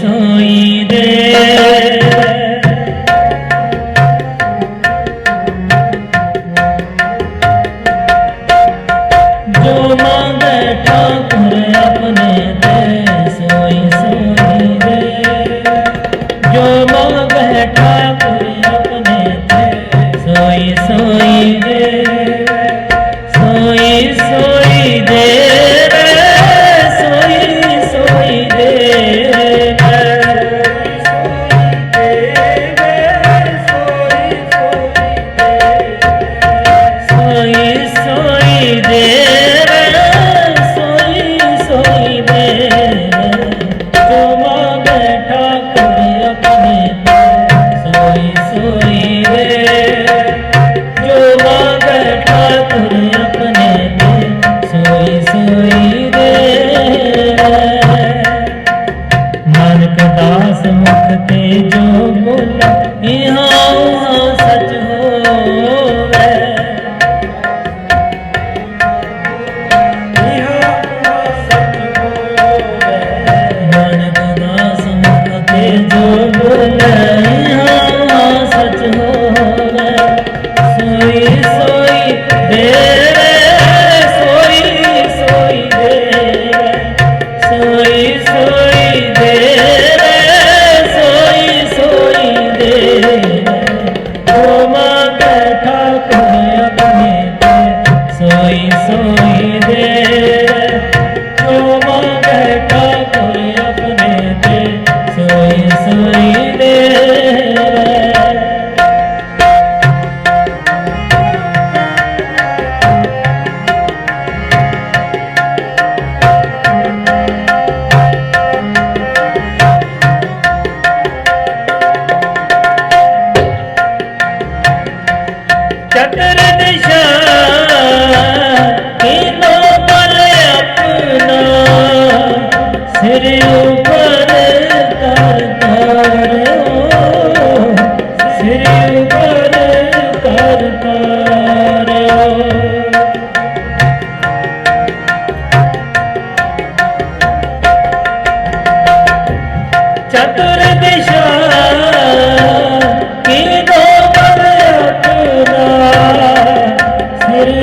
সোয় থাকতে ਸ਼ਟਰ ਦਿਸ਼ਾ ਕਿਨੋ ਪਰ ਆਪਣਾ ਸਿਰ ਉਪਰ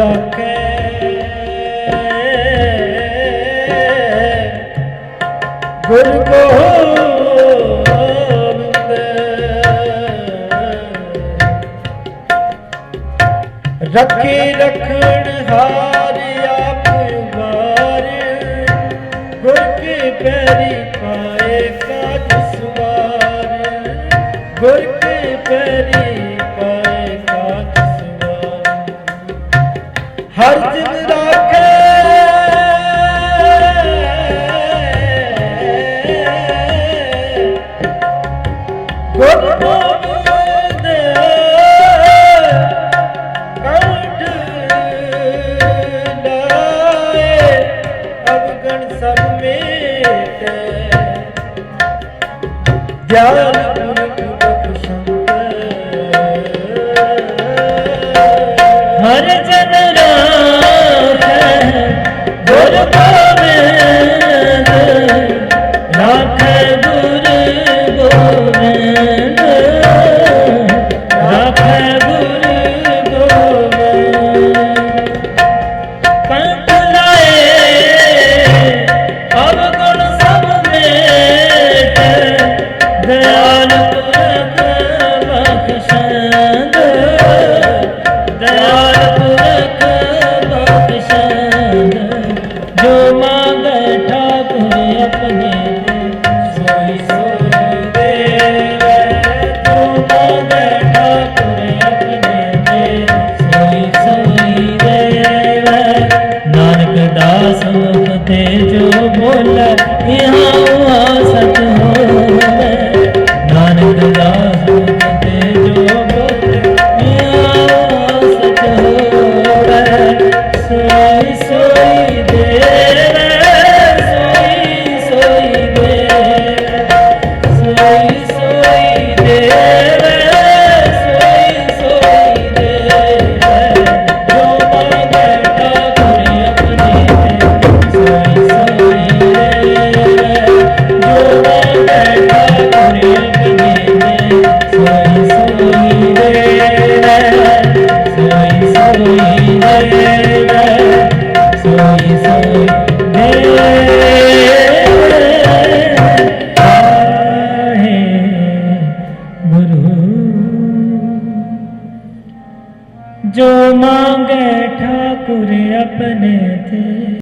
ਰਾਖੇ। ਗੁਰ ਗੋਬਿੰਦ। ਰੱਖੀ ਰੱਖਣ ਹਾਰਿ ਆਪ ਵਾਰ। ਗੁਰ ਕੀ ਪੈਰੀ ਪਾਏ ਕਾਜ ਸਵਾਰ। ਗੁਰ ਕੀ ਪੈਰੀ ਗੁਰ